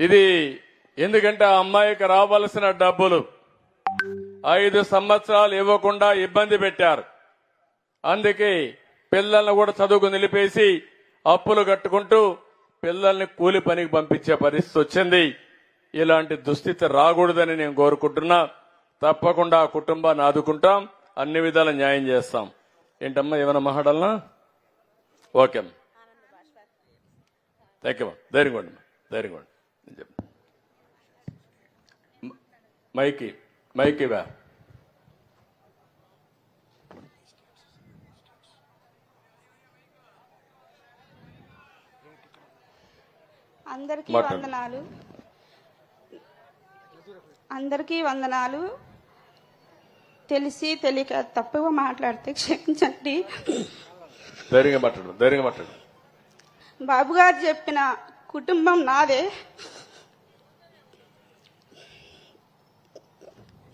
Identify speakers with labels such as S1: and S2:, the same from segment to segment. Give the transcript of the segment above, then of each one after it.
S1: ఇది ఎందుకంటే ఆ అమ్మాయికి రావాల్సిన డబ్బులు ఐదు సంవత్సరాలు ఇవ్వకుండా ఇబ్బంది పెట్టారు. అందుకే పిల్లల్ని కూడా చదువుకు నిలిపేసి అప్పులు కట్టుకుంటూ పిల్లల్ని కూలి పనికి పంపించే పరిస్థితి వచ్చింది. ఇలాంటి దుస్థితి రాకూడదని నేను కోరుకుంటున్నా. తప్పకుండా ఆ కుటుంబాన్ని ఆదుకుంటాం. అన్ని విధాల న్యాయం చేస్తాం. ఏంటమ్మా ఏమైనా మాట్లాడాలనా? ఓకే అమ్మా. థ్యాంక్ యూ ధైర్యంగా ఉండి ధైర్యంగా ఉండి మైకి మైకి వా
S2: అందరికీ. వందనాలు. అందరికీ వందనాలు. తెలిసి తెలియక తప్పుగా మాట్లాడితే క్షమించండి.
S1: ధైర్యంగా మాట్లాడు ధైర్యంగా మాట్లాడు.
S2: బాబు గారు చెప్పిన కుటుంబం నాదే.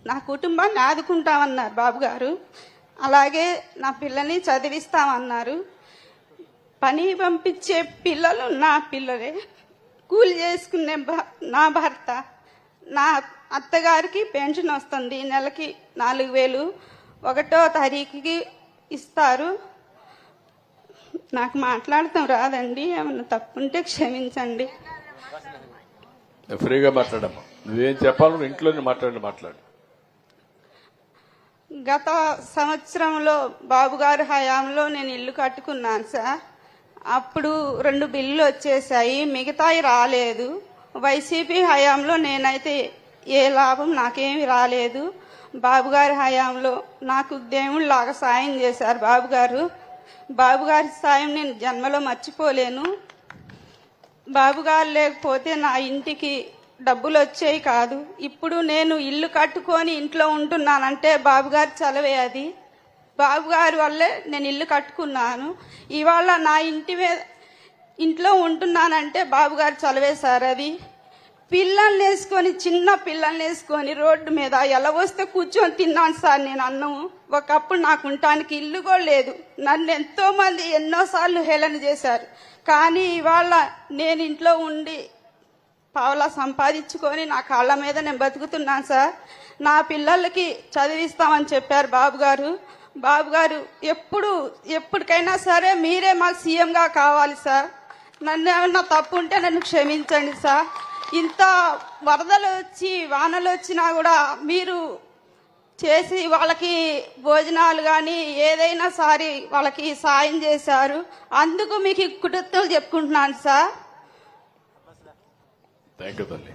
S2: నా కుటుంబాన్ని ఆదుకుంటామన్నారు బాబు గారు అలాగే నా పిల్లని చదివిస్తామన్నారు. పని పంపించే పిల్లలు నా పిల్లలే. కూలి చేసుకునే భ- నా భర్త. నా అత్తగారికి పెన్షన్ వస్తుంది. నెలకి నాలుగు వేలు ఒకటో తారీఖుకి ఇస్తారు. నాకు మాట్లాడతాం రాదండి. ఏమన్నా తప్పుంటే క్షమించండి.
S1: ఫ్రీగా మాట్లాడమ్మా. నువ్వేం చెప్పాలి ఇంట్లోనే మాట్లాడి మాట్లాడు.
S2: గత సంవత్సరంలో బాబుగారి హయాంలో నేను ఇల్లు కట్టుకున్నాను సార్. అప్పుడు రెండు బిల్లులు వచ్చేసాయి మిగతాయి రాలేదు. వైసీపీ హయాంలో నేనైతే ఏ లాభం నాకేమి రాలేదు. బాబుగారి హయాంలో నాకు దేవుళ్ళలాగా సాయం చేశారు బాబుగారు బాబుగారి సాయం నేను జన్మలో మర్చిపోలేను. బాబుగారు లేకపోతే నా ఇంటికి డబ్బులు వచ్చేవి కాదు. ఇప్పుడు నేను ఇల్లు కట్టుకొని ఇంట్లో ఉంటున్నానంటే బాబుగారు చలవే అది. బాబుగారి వల్లే నేను ఇల్లు కట్టుకున్నాను. ఇవాళ నా ఇంటి మీద ఇంట్లో ఉంటున్నానంటే బాబుగారు చలవే సార్ అది. పిల్లల్ని వేసుకొని చిన్న పిల్లల్ని వేసుకొని రోడ్డు మీద ఎలా వస్తే కూర్చొని తిన్నాను సార్ నేను అన్నం. ఒకప్పుడు నాకు ఉండటానికి ఇల్లు కూడా లేదు. నన్ను ఎంతోమంది ఎన్నోసార్లు హేళన చేశారు. కానీ ఇవాళ నేను ఇంట్లో ఉండి పావలా సంపాదించుకొని నా కాళ్ళ మీద నేను బతుకుతున్నాను సార్. నా పిల్లలకి చదివిస్తామని చెప్పారు బాబు గారు. బాబు గారు ఎప్పుడు ఎప్పటికైనా సరే మీరే మాకు సీఎంగా కావాలి సార్. నన్ను ఏమన్నా తప్పు ఉంటే నన్ను క్షమించండి సార్. ఇంత వరదలు వచ్చి వానలు వచ్చినా కూడా మీరు చేసి వాళ్ళకి భోజనాలు కానీ ఏదైనా సారి వాళ్ళకి సాయం చేశారు. అందుకు మీకు కృతజ్ఞతలు చెప్పుకుంటున్నాను సార్.
S1: థ్యాంక్ యూ తల్లి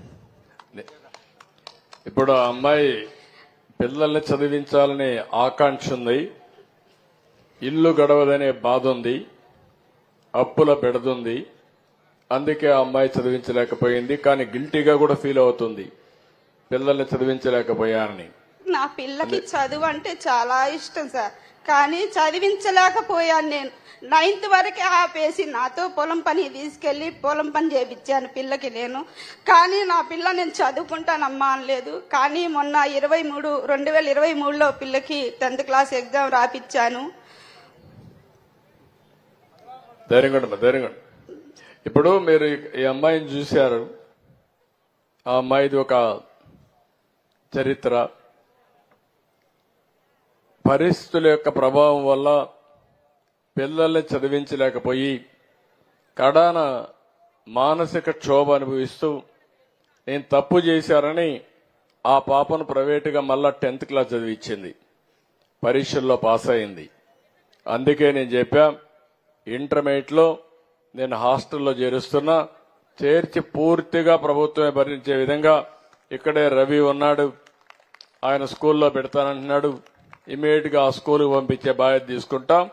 S1: ఇప్పుడు ఆ అమ్మాయి పిల్లల్ని చదివించాలనే ఆకాంక్ష ఉంది. ఇల్లు గడవదనే బాధ ఉంది. అప్పుల బెడదుంది. అందుకే ఆ అమ్మాయి చదివించలేకపోయింది. కానీ గిల్టీగా కూడా ఫీల్ అవుతుంది. పిల్లల్ని చదివించలేకపోయానని
S2: నా పిల్లకి చదువు అంటే చాలా ఇష్టం సార్. కానీ చదివించలేకపోయాను నేను. నైన్త్ వరకే ఆపేసి నాతో పొలం పని తీసుకెళ్ళి పొలం పని చేయించాను పిల్లకి నేను. కానీ నా పిల్ల నేను చదువుకుంటానమ్మా అనలేదు. కానీ మొన్న ఇరవై మూడు రెండు వేల ఇరవై మూడులో పిల్లకి టెన్త్ క్లాస్ ఎగ్జామ్ రాపిచ్చాను.
S1: ధైర్యంగా ఇప్పుడు మీరు ఈ అమ్మాయిని చూశారు. ఆ అమ్మాయిది ఒక చరిత్ర. పరిస్థితుల యొక్క ప్రభావం వల్ల పిల్లల్ని చదివించలేకపోయి కడాన మానసిక క్షోభ అనుభవిస్తూ నేను తప్పు చేశారని ఆ పాపను ప్రైవేటుగా మళ్ళా టెన్త్ క్లాస్ చదివించింది. పరీక్షల్లో పాస్ అయింది. అందుకే నేను చెప్పా ఇంటర్మీడియట్లో నేను హాస్టల్లో చేరుస్తున్నా. చేర్చి పూర్తిగా ప్రభుత్వమే భరించే విధంగా ఇక్కడే రవి ఉన్నాడు. ఆయన స్కూల్లో పెడతానంటున్నాడు. ఇమీడియట్గా ఆ స్కూల్కి పంపించే బాధ్యత తీసుకుంటాం.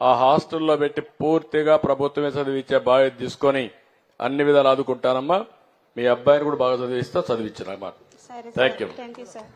S1: ఆ హాస్టల్లో పెట్టి పూర్తిగా ప్రభుత్వమే చదివించే బాధ్యత తీసుకొని అన్ని విధాలు ఆదుకుంటానమ్మా. మీ అబ్బాయిని కూడా బాగా చదివిస్తా చదివించిన you.
S2: Thank you sir